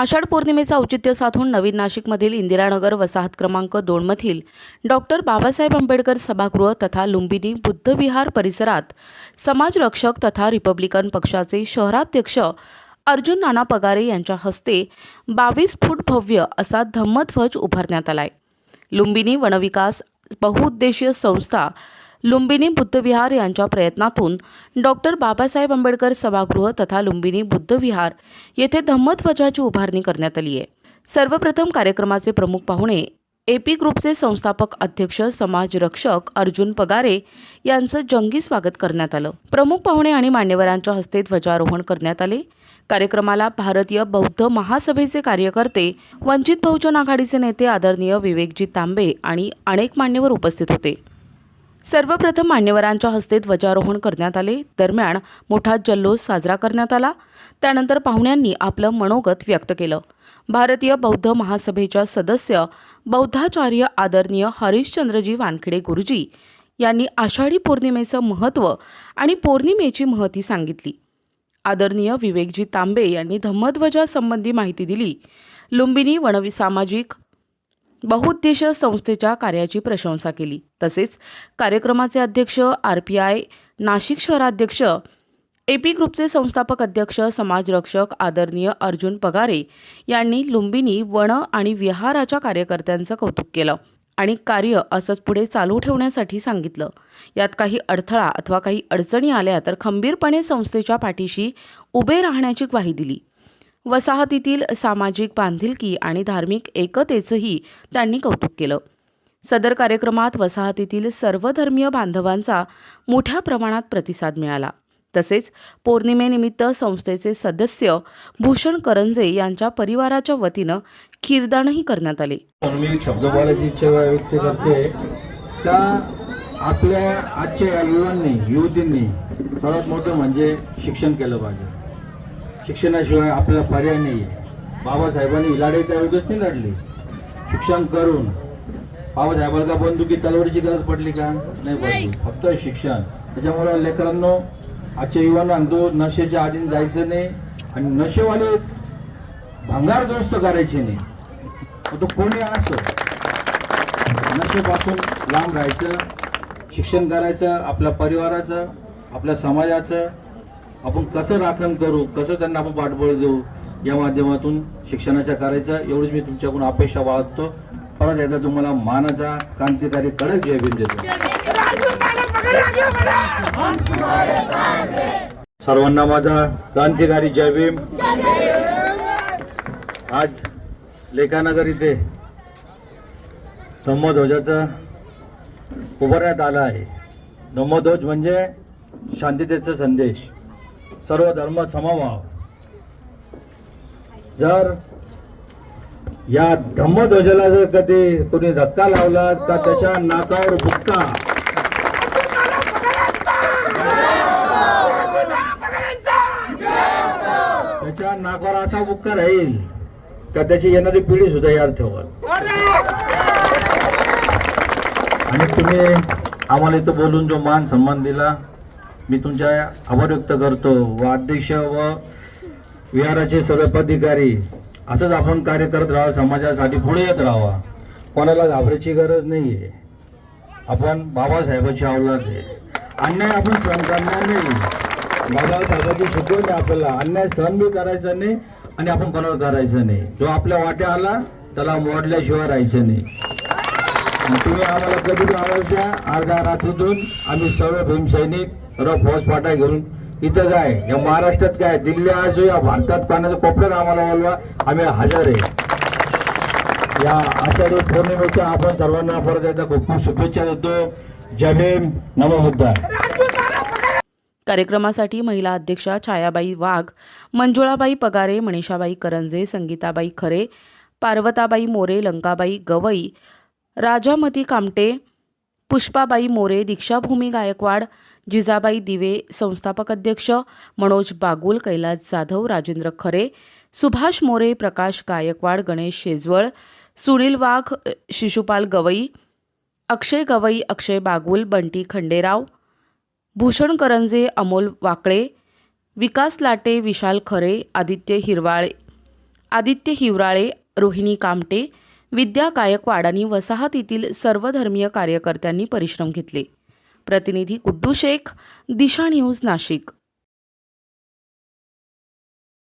आषाढ पौर्णिमेचं औचित्य साधून नवीन नाशिकमधील इंदिरानगर वसाहत क्रमांक दोनमधील डॉक्टर बाबासाहेब आंबेडकर सभागृह तथा लुंबिनी बुद्धविहार परिसरात समाजरक्षक तथा रिपब्लिकन पक्षाचे शहराध्यक्ष अर्जुन नाना पगारे यांच्या हस्ते बावीस फूट भव्य असा धम्मध्वज उभारण्यात आलाय. लुंबिनी वनविकास बहुउद्देशीय संस्था लुंबिनी बुद्धविहार यांच्या प्रयत्नातून डॉक्टर बाबासाहेब आंबेडकर सभागृह तथा लुंबिनी बुद्धविहार येथे धम्मध्वजाची उभारणी करण्यात आली आहे. सर्वप्रथम कार्यक्रमाचे प्रमुख पाहुणे एपी ग्रुपचे संस्थापक अध्यक्ष समाजरक्षक अर्जुन पगारे यांचं जंगी स्वागत करण्यात आलं. प्रमुख पाहुणे आणि मान्यवरांच्या हस्ते ध्वजारोहण करण्यात आले. कार्यक्रमाला भारतीय बौद्ध महासभेचे कार्यकर्ते वंचित बहुजन आघाडीचे नेते आदरणीय विवेकजी तांबे आणि अनेक मान्यवर उपस्थित होते. सर्वप्रथम मान्यवरांच्या हस्ते ध्वजारोहण करण्यात आले. दरम्यान मोठा जल्लोष साजरा करण्यात आला. त्यानंतर पाहुण्यांनी आपलं मनोगत व्यक्त केलं. भारतीय बौद्ध महासभेच्या सदस्य बौद्धाचार्य आदरणीय हरिश्चंद्रजी वानखेडे गुरुजी यांनी आषाढी पौर्णिमेचं महत्त्व आणि पौर्णिमेची महती सांगितली. आदरणीय विवेकजी तांबे यांनी धम्मध्वजासंबंधी माहिती दिली. लुंबिनी वनवि सामाजिक बहुउद्देशीय संस्थेच्या कार्याची प्रशंसा केली. तसेच कार्यक्रमाचे अध्यक्ष आर पी आय नाशिक शहराध्यक्ष ए पी ग्रुपचे संस्थापक अध्यक्ष समाजरक्षक आदरणीय अर्जुन पगारे यांनी लुंबिनी वन आणि विहाराच्या कार्यकर्त्यांचं कौतुक केलं आणि कार्य असंच पुढे चालू ठेवण्यासाठी सांगितलं. यात काही अडथळा अथवा काही अडचणी आल्या तर खंबीरपणे संस्थेच्या पाठीशी उभे राहण्याची ग्वाही दिली. वसाहतीतील सामाजिक बांधिलकी आणि धार्मिक एकतेचंही त्यांनी कौतुक केलं. सदर कार्यक्रमात वसाहतीतील सर्वधर्मीय बांधवांचा मोठ्या प्रमाणात प्रतिसाद मिळाला. तसेच पौर्णिमेनिमित्त संस्थेचे सदस्य भूषण करंजे यांच्या परिवाराच्या वतीनं खीरदानही करण्यात आले. मी इच्छा व्यक्त करते आपल्या आजच्या या युवांनी युवतींनी सर्वात मोठं म्हणजे शिक्षण केलं पाहिजे. शिक्षणाशिवाय आपल्याला पर्याय नाही बाबासाहेबांनी लढाई त्यावेळेस नाही लढली. शिक्षण करून बाबासाहेबांना का बंदुकी तलवारीची गरज पडली का? नाही पडली. फक्त शिक्षण. त्याच्यामुळे लेकरांनो आजच्या युवांना सांगतो नशेच्या आधीन जायचं नाही आणि नशेवाले भंगार दोस्त करायचे नाही. तो कोणी असो नशेपासून लांब राहायचं शिक्षण करायचं आपल्या परिवाराचं आपल्या समाजाचं आपण कसं राखण करू कसं त्यांना आपण पाठबळ देऊ या माध्यमातून शिक्षणाच्या करायचं एवढीच मी तुमच्याकडून अपेक्षा बाळगतो. परत एकदा तुम्हाला मानाचा क्रांतिकारी कडक जय भीम देतो. सर्वांना माझा क्रांतिकारी जय भीम. आज लेखानगर इथे धम्मध्वजाचा उभारण्यात आला आहे. धम्मध्वज म्हणजे शांततेचा संदेश. सर्व धर्म समभाव जर या धम्मध्वजाला जर कधी कोणी धक्का लावला तर त्याच्या नाकावर बुक्का त्याच्या नाकावर असा बुक्का राहील का त्याची येणारी पिढी सुद्धा याद ठेवल आणि तुम्ही आम्हाला इथं बोलून जो मान सन्मान दिला मी तुमच्या आभार व्यक्त करतो. व अध्यक्ष व विहाराचे सगळे पदाधिकारी असंच आपण कार्य करत राहा समाजासाठी पुढे येत राहावा कोणाला घाबरायची गरज नाही आहे आपण बाबासाहेबांची अवलाद आहे. अन्याय आपण सहन करणार नाही. बाबासाहेबांची शिकवण आहे आपल्याला. अन्याय सहन बी करायचा नाही आणि आपण कोणावर करायचं नाही. जो आपल्या वाट्या आला त्याला मोडल्याशिवाय राहायचं नाही. तुम्ही आम्हाला कधी आवाज द्या? अर्ध्या रात्रीतून आम्ही सर्व भीमसैनिक र फौज फाटा घेऊन इथं काय या महाराष्ट्रात काय? दिल्ली असो या भारतात पाण्याचं कोपऱ्यात आम्हाला बोलवा. आम्ही हजर आहे. या आषाढी पौर्णिमेच्या आपण सर्वांना परत एकदा खूप खूप शुभेच्छा देतो. जय भीम. नमोबुद्धा. कार्यक्रमासाठी महिला अध्यक्षा छायाबाई वाघ मंजुळाबाई पगारे मनीषाबाई करंजे संगीताबाई खरे पार्वताबाई मोरे लंकाबाई गवई राजामती कामटे पुष्पाबाई मोरे दीक्षाभूमी गायकवाड जिजाबाई दिवे संस्थापक अध्यक्ष मनोज बागुल कैलास जाधव राजेंद्र खरे सुभाष मोरे प्रकाश गायकवाड गणेश शेजवळ सुनील वाघ शिशुपाल गवई अक्षय गवई अक्षय बागुल बंटी खंडेराव भूषण करंजे अमोल वाकळे विकास लाटे विशाल खरे आदित्य हिरवाळे आदित्य हिवराळे रोहिणी कामटे विद्या गायकवाड आणि वसाहतीतील सर्वधर्मीय कार्यकर्त्यांनी परिश्रम घेतले. प्रतिनिधी गुड्डू शेख दिशा न्यूज नाशिक.